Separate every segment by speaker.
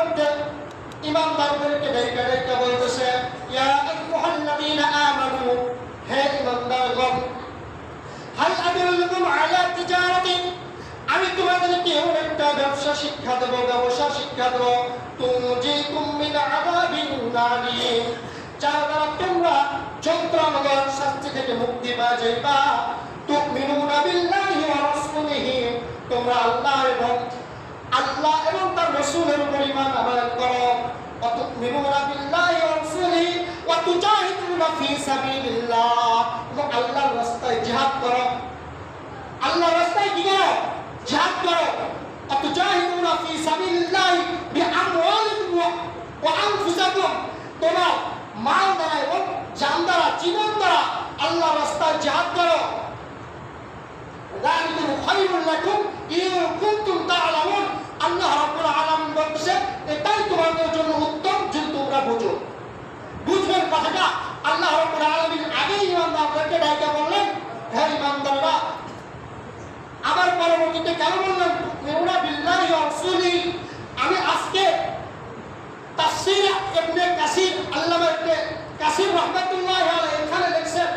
Speaker 1: মধ্যে ডেকে বলতেছে, ইয়া আইয়ুহাল্লাযীনা আমানু, হে হাল আদুল্লুকুম আলা তিজারাতিন, আমি তোমাদেরকে একটা ব্যবসা শিক্ষা দেবো, ব্যবসা শিক্ষা দেবো তুমজিকুম মিন আযাবিন নারীম যার দ্বারা তোমরা যন্ত্রণার শাস্তি থেকে মুক্তি পাওয়া যাইবা। তুমিনুনা বিল্লাহি ওয়া রাসূলিহি তোমরা আল্লাহ এবং আল্লাহ এবং তার রাসূলের উপর ঈমান আনয়ন করো وتؤمنون بالله ورسوله وتجاهدون في سبيل الله এবং আল্লাহর রাস্তায় জিহাদ করো আল্লাহর রাস্তায় কি করো জিহাদ করো وتجاهدون في سبيل الله بأموالكم وأنفسكم তোমার মাল কেন বললাম? আমি আজকে তাফসীর ইবনে কাসির, আল্লামা ইবনে কাসির রাহমাতুল্লাহি এখানে লিখছেন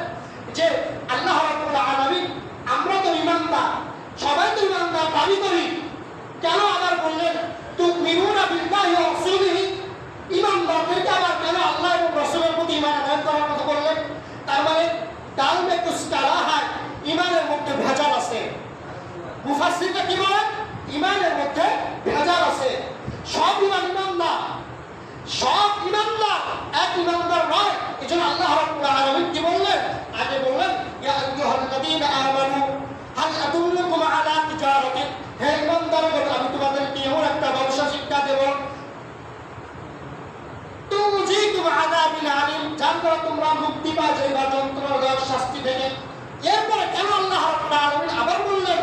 Speaker 1: যে, আল্লাহ রাব্বুল আমরা তো ইমানদার সবাই তো ইমানদার দাবি করি কেন আবার বললেন তুমিনুনা বিল্লাহি ওয়া রাসূলিহি ইমানদারদেরকে আবার কেন আল্লাহ এবং রাসূলের প্রতি ঈমান আনয়ন করার কথা বললেন তার মানে ডাল মে কুছ কালা হয় ঈমানের মধ্যে ভেজাল আছে মুফাসসিররা কি বলেন ঈমানের মধ্যে ভেজাল আছে। ইমানদার। সব ইমানদার এক তোমরা মুক্তি পাওয়া যাইবা যন্ত্রণার শাস্তি থেকে এরপরে কেন আল্লাহ রাব্বুল আলামিন আবার বললেন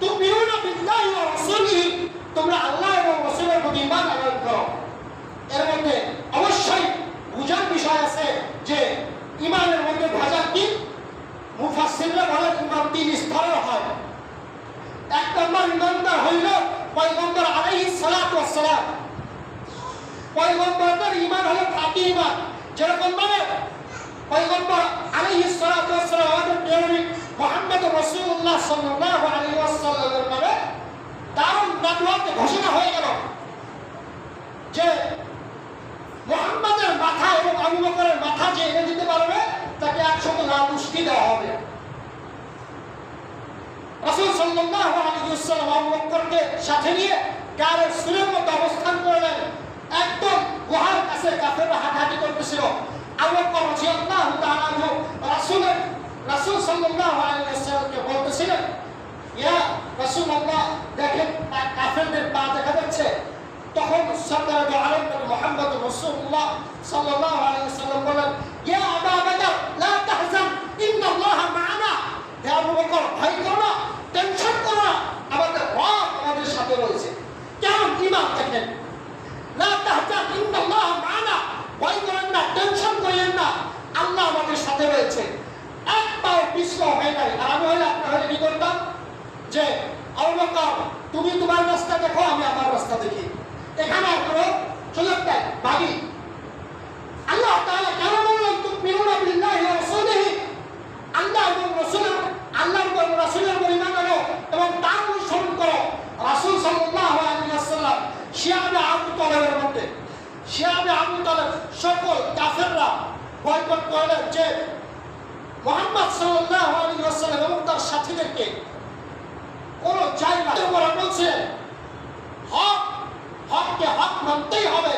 Speaker 1: তুমিনুনা বিল্লাহি ওয়া রাসূলিহি, তোমরা আল্লাহ এবং রাসূলের প্রতি ঈমান আনয়ন করো। এর মধ্যে অবশ্যই বুঝার বিষয় আছে যে ঈমানের মধ্যে ভেজাল কি? মুফাসসিররা বলেন ঈমান তিন স্তরের হয়। এক নম্বর ঈমানদার হইল পয়গম্বর আলাইহিস সালাতু ওয়াস সালাম পয়গম্বরদের ঈমান হলো খাঁটি ঈমান। যেরকম ভাবে পয়গম্বর আলাইহিস সালাতু ওয়াস সালাম আমাদের প্রিয় নবী আলাইহি নামে দারুণ নাদওয়াতে ঘোষণা হয়ে গেল যে মুহাম্মাদের মাথা এবং আবু মাথা যে এনে দিতে পারবে, তাকে একশত লাল দেওয়া হবে। রাসূল আলাইহি ওয়াসাল্লাম আবু সাথে নিয়ে গায়ের সুরের মতো অবস্থান করলেন। একদম গুহার কাছে কাফেররা হাঁটাহাঁটি করতেছিল। আবু বকর রাসূলের, রাসূল সাল্লাল্লাহু আলাইহি ওয়াসাল্লামকে বলতেছিলেন ইয়া রাসূলুল্লাহ দেখেন কাফেরদের পা দেখা যাচ্ছে, তখন সরকার আলম মুহাম্মদ রাসূলুল্লাহ সাল্লাল্লাহু আলাইহি ওয়াসাল্লাম বলেন, ইয়া আবা বকর, লা তাহজান, ইন্নাল্লাহ মা'ানা। হে আবু বকর, ভয় করো না, টেনশন করো না যে আবু তুমি তোমার রাস্তা দেখো, আমি আমার রাস্তা দেখি। এখানে আপনার সুযোগ দেয় ভাবি আল্লাহ তাআলা কেন বললেন রাসূলিহি? আল্লাহ এবং রাসূলের আল্লাহ এবং রাসূলের ঈমান আনো এবং তার অনুসরণ করো। রাসূল সাল্লাল্লাহু আলাইহি ওয়াসাল্লাম শিয়াবে আবু তালেবের মধ্যে। শিয়াবে আবু তালেব সকল কাফেররা বয়কট করলেন যে মোহাম্মদ সাল্লাল্লাহু আলাইহি ওয়াসাল্লাম এবং তার সাথীদেরকে কোন জায়গা বলছে হক হককে হক মানতেই হবে।